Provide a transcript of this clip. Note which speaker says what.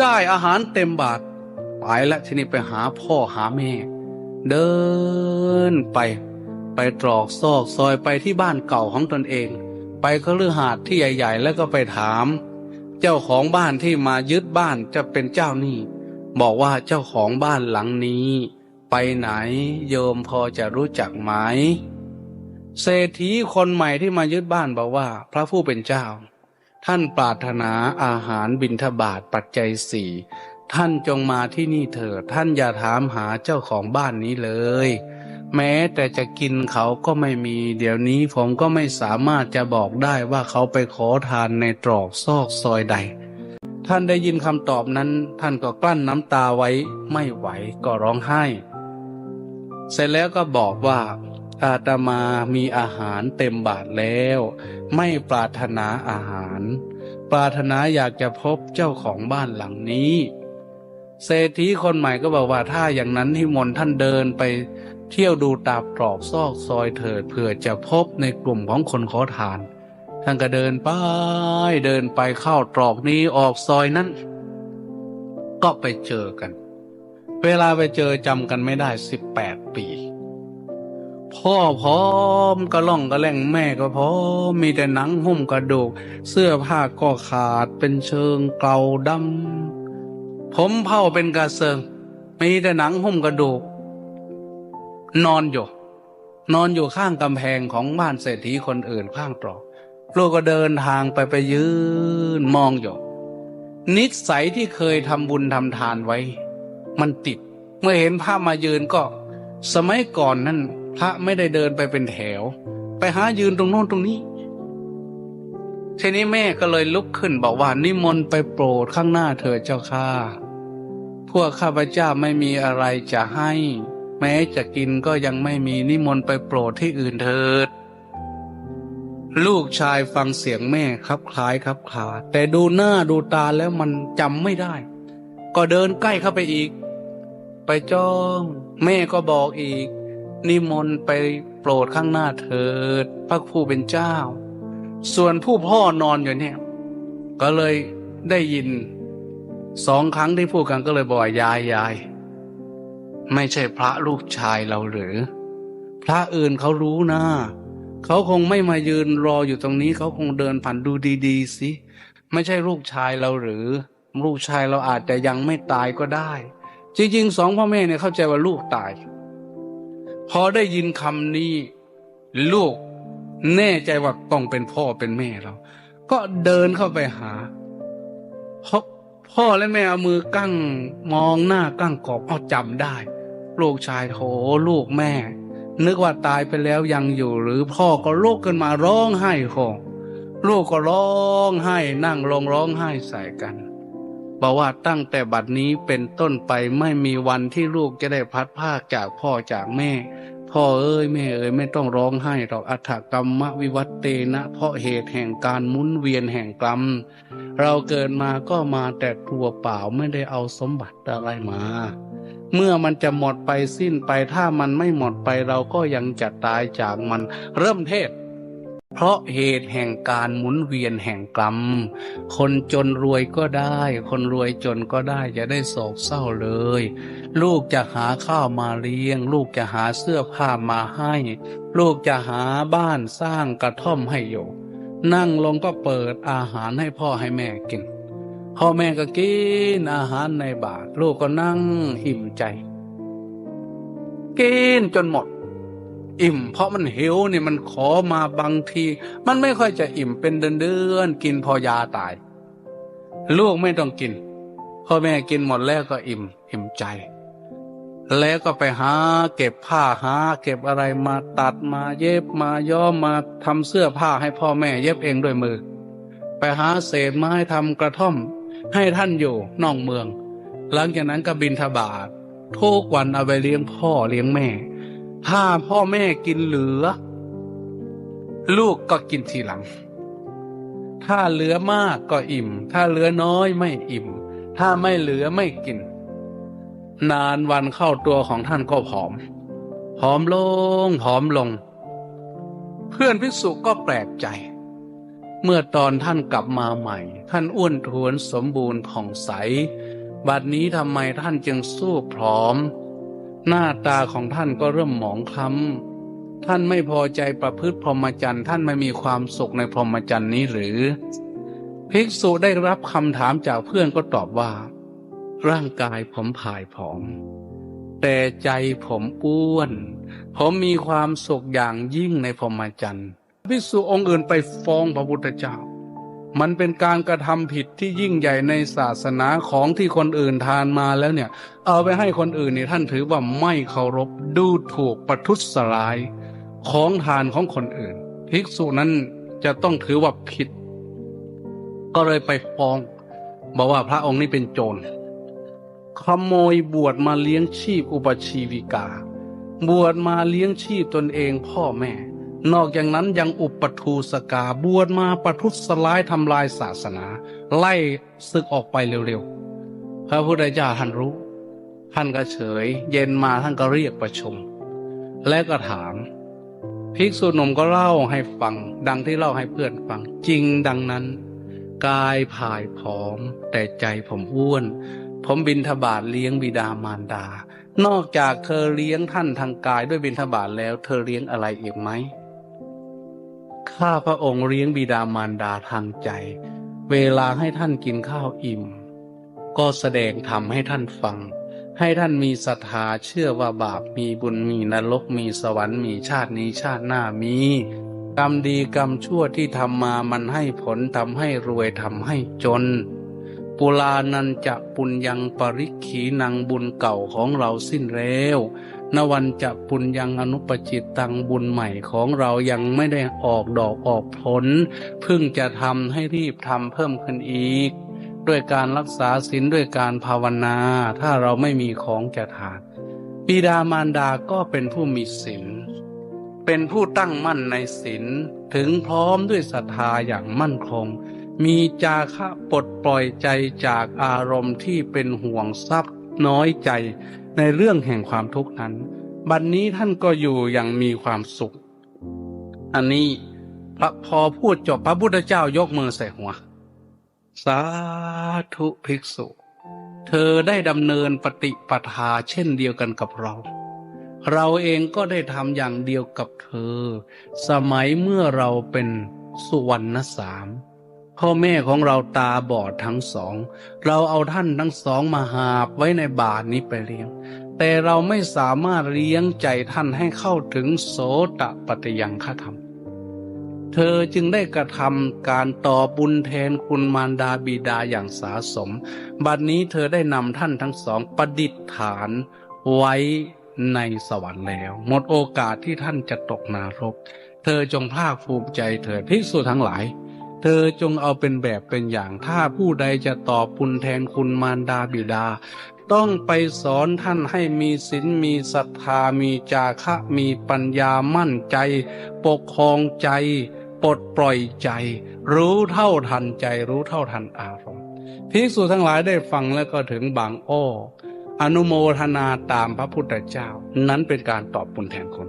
Speaker 1: ได้อาหารเต็มบาทไปแล้วทีนี้ไปหาพ่อหาแม่ เดินไป ไปตรอกซอกซอยไปที่บ้านเก่าของตนเอง ไปคฤหาสน์ที่ใหญ่ ๆ แล้วก็ไปถาม เจ้าของบ้านที่มายึดบ้านจะเป็นเจ้าหนี้บอกว่าเจ้าของบ้านหลังนี้ ไปไหนโยมพอจะรู้จักไหมเศรษฐีคนใหม่ที่มายึดบ้านบอกว่า พระผู้เป็นเจ้า ท่านปรารถนาอาหารบิณฑบาตปัจจัยสี่ท่านจงมาที่นี่เถิดท่านอย่าถามหาเจ้าของบ้านนี้เลย แม้แต่จะกินเขาก็ไม่มี เดี๋ยวนี้ผมก็ไม่สามารถจะบอกได้ว่าเขาไปขอทานในตรอกซอกซอยใด ท่านได้ยินคำตอบนั้น ท่านก็กลั้นน้ำตาไว้ไม่ไหวก็ร้องไห้ เสร็จแล้วก็บอกว่าอาตมามีอาหารเต็มบาทแล้ว ไม่ปรารถนาอาหาร ปรารถนาอยากจะพบเจ้าของบ้านหลังนี้ เศรษฐีคนใหม่ก็บอกว่าถ้าอย่างนั้นที่มนท่านเดินไปเที่ยวดูตาตรอกซอกซอยเถิดเผื่อจะพบในกลุ่มของคนขอทาน ท่านก็เดินไปเดินไปเข้าตรอกนี้ออกซอยนั้น ก็ไปเจอกัน เวลาไปเจอจำกันไม่ได้สิบแปดปี พ่อพร้อมกระล่องกระแล่งแม่ก็พร้อมมีแต่หนังหุ้มกระดูก เสื้อผ้าก็ขาดเป็นเชิงเกาดำผมเผาเป็นกระเซิงมีแต่หนังหุ้มกระดูก นอนอยู่ นอนอยู่ข้างกำแพงของบ้านเศรษฐีคนอื่นข้างตรอกลูกก็เดินทางไปไปยืนมองอยู่ นิสัยที่เคยทำบุญทำทานไว้ มันติด เมื่อเห็นพระมายืนก็ สมัยก่อนนั้น พระไม่ได้เดินไปเป็นแถว ไปหายืนตรงโน้นตรงนี้ทีนี้แม่ก็เลยลุกขึ้นบอกว่านิมนต์ไปโปรดข้างหน้าเถิดเจ้าข้าพวกข้าพเจ้าไม่มีอะไรจะให้ แม้จะกินก็ยังไม่มีนิมนต์ไปโปรดที่อื่นเถิด ลูกชายฟังเสียงแม่ครับคล้ายครับคลาแต่ดูหน้าดูตาแล้วมันจำไม่ได้ ก็เดินใกล้เข้าไปอีก ไปจ้อง แม่ก็บอกอีก นิมนต์ไปโปรดข้างหน้าเถิด พระผู้เป็นเจ้า ส่วนผู้พ่อนอนอยู่เนี่ย ก็เลยได้ยินสองครั้งที่พูดกันก็เลยบอกยายยาย ไม่ใช่พระลูกชายเราหรือ พระอื่นเขารู้นะเขาคงไม่มายืนรออยู่ตรงนี้ เขาคงเดินผ่านดูดีๆสิไม่ใช่ลูกชายเราหรือ ลูกชายเราอาจจะยังไม่ตายก็ได้ จริงๆสองพ่อแม่เนี่ยเข้าใจว่าลูกตาย พอได้ยินคำนี้ ลูกแน่ใจว่าต้องเป็นพ่อเป็นแม่เรา ก็เดินเข้าไปหาพพ่อและแม่เอามือกั้งมองหน้ากั้งกอบเอาจำได้ ลูกชายโถลูกแม่ นึกว่าตายไปแล้วยังอยู่ หรือพ่อก็ลุกขึ้นมาร้องไห้โคลูกก็ร้องไห้นั่งลงร้องไห้ใส่กัน บอกว่าตั้งแต่บัดนี้เป็นต้นไปไม่มีวันที่ลูกจะได้พัดพรากจากพ่อจากแม่ พ่อเอ้ยแม่เอ้ยไม่ต้องร้องไห้หรอกอัฏฐกรรมวิวัตเตนะ เพราะเหตุแห่งการมุนเวียนแห่งกรรม เราเกิดมาก็มาแต่ตัวเปล่าไม่ได้เอาสมบัติอะไรมา เมื่อมันจะหมดไปสิ้นไปถ้ามันไม่หมดไปเราก็ยังจะตายจากมันเริ่มเทศ เพราะเหตุแห่งการหมุนเวียนแห่งกรรม คนจนรวยก็ได้ คนรวยจนก็ได้จะได้โศกเศร้าเลย ลูกจะหาข้าวมาเลี้ยง ลูกจะหาเสื้อผ้ามาให้ ลูกจะหาบ้านสร้างกระท่อมให้อยู่ นั่งลงก็เปิดอาหารให้พ่อให้แม่กิน พ่อแม่ก็กินอาหารในบาตรลูกก็นั่งอิ่มใจ กินจนหมด อิ่ม เพราะมันหิวนี่ยมันขอมาบางที มันไม่ค่อยจะอิ่มเป็นเดือนเดือนๆกินพอยาตาย ลูกไม่ต้องกินพ่อแม่กินหมดแล้วก็อิ่มอิ่มใจ แล้วก็ไปหาเก็บผ้าหา เก็บอะไรมาตัดมาเย็บมาย้อมมาทำเสื้อผ้าให้พ่อแม่เย็บเองด้วยมือ ไปหาเศษไม้ทำกระท่อม ให้ท่านอยู่นอกเมือง หลังจากนั้นก็บินทบาททุกวันเอาไปเลี้ยงพ่อเลี้ยงแม่ ถ้าพ่อแม่กินเหลือ ลูกก็กินทีหลัง ถ้าเหลือมากก็อิ่ม ถ้าเหลือน้อยไม่อิ่ม ถ้าไม่เหลือไม่กิน นานวันเข้าตัวของท่านก็ผอม ผอมลงผอมลง เพื่อนภิกษุก็แปลกใจ เมื่อตอนท่านกลับมาใหม่ ท่านอ้วนท้วนสมบูรณ์ผ่องใส บัดนี้ทำไมท่านจึงสู้พร้อม หน้าตาของท่านก็เริ่มหมองคล้ำท่านไม่พอใจประพฤติพรหมจรรย์ท่านไม่มีความสุขในพรหมจรรย์นี้หรือ ภิกษุได้รับคำถามจากเพื่อนก็ตอบว่า ร่างกายผมผายผอม แต่ใจผมอ้วน ผมมีความสุขอย่างยิ่งในพรหมจรรย์ภิกษุองค์อื่นไปฟ้องพระพุทธเจ้า มันเป็นการกระทำผิดที่ยิ่งใหญ่ในศาสนาของที่คนอื่นทานมาแล้วเนี่ย เอาไปให้คนอื่นเนี่ยท่านถือว่าไม่เคารพดูถูกประทุษร้ายของทานของคนอื่นภิกษุนั้นจะต้องถือว่าผิด ก็เลยไปฟ้องบอกว่าพระองค์นี้เป็นโจรขโมยบวชมาเลี้ยงชีพอุปชีวิกา บวชมาเลี้ยงชีพตนเองพ่อแม่ นอกจากนั้นยังอุปทูสกาบวชมาประทุษร้ายทำลายศาสนา ไล่ศึกออกไปเร็วๆ พระพุทธเจ้าท่านรู้ ท่านก็เฉย เย็นมาท่านก็เรียกประชุม และก็ถาม ภิกษุหนุ่มก็เล่าให้ฟัง ดังที่เล่าให้เพื่อนฟัง จริงดังนั้น กายผายผอม แต่ใจผมอ้วน ผมบินทบาทเลี้ยงบิดามารดา นอกจากเธอเลี้ยงท่านทางกายด้วยบินทบาทแล้ว เธอเลี้ยงอะไรอีกไหม ข้าพระองค์เลี้ยงบิดามารดาทางใจ เวลาให้ท่านกินข้าวอิ่ม ก็แสดงธรรมให้ท่านฟัง ให้ท่านมีศรัทธาเชื่อว่าบาปมีบุญมีนรกมีสวรรค์มีชาตินี้ชาติหน้ามี กรรมดีกรรมชั่วที่ทำมามันให้ผลทำให้รวยทำให้จน ปุลานันจะปุญญังปริขีนังบุญเก่าของเราสิ้นแล้ว นวันจะปุญญังอนุปจิตตังบุญใหม่ของเรายังไม่ได้ออกดอกออกผล เพิ่งจะทำให้รีบทำเพิ่มขึ้นอีก ด้วยการรักษาศีลด้วยการภาวนา ถ้าเราไม่มีของจะทานบิดามารดาก็เป็นผู้มีศีลเป็นผู้ตั้งมั่นในศีลถึงพร้อมด้วยศรัทธาอย่างมั่นคง มีจาคะปลดปล่อยใจจากอารมณ์ที่เป็นห่วงทรัพย์น้อยใจ ในเรื่องแห่งความทุกข์นั้น บัดนนี้ท่านก็อยู่อย่างมีความสุข อันนี้พระพอพูดจบพระพุทธเจ้ายกมือใส่หัว สาธุภิกษุ เธอได้ดำเนินปฏิปทาเช่นเดียวกันกับเรา เราเองก็ได้ทำอย่างเดียวกับเธอ สมัยเมื่อเราเป็นสุวรรณสาม พ่อแม่ของเราตาบอดทั้งสอง เราเอาท่านทั้งสองมาหาบไว้ในบาทนี้ไปเลี้ยง แต่เราไม่สามารถเลี้ยงใจท่านให้เข้าถึงโสตปฏิยังฆธรรม เธอจึงได้กระทำการต่อบุญแทนคุณมารดาบิดาอย่างสาสม บัดนี้เธอได้นำท่านทั้งสองประดิษฐานไว้ในสวรรค์แล้ว หมดโอกาสที่ท่านจะตกนรก เธอจงภาคภูมิใจเถิดภิกษุทั้งหลาย เธอจงเอาเป็นแบบเป็นอย่างถ้าผู้ใดจะตอบบุญแทนคุณมารดาบิดา ต้องไปสอนท่านให้มีศีลมีศรัทธามีจาคะมีปัญญามั่นใจ ปกครองใจ ปลดปล่อยใจ รู้เท่าทันใจรู้เท่าทันอารมณ์ภิกษุทั้งหลายได้ฟังแล้วก็ถึงบางอ้ออนุโมทนาตามพระพุทธเจ้า นั้นเป็นการตอบบุญแทนคน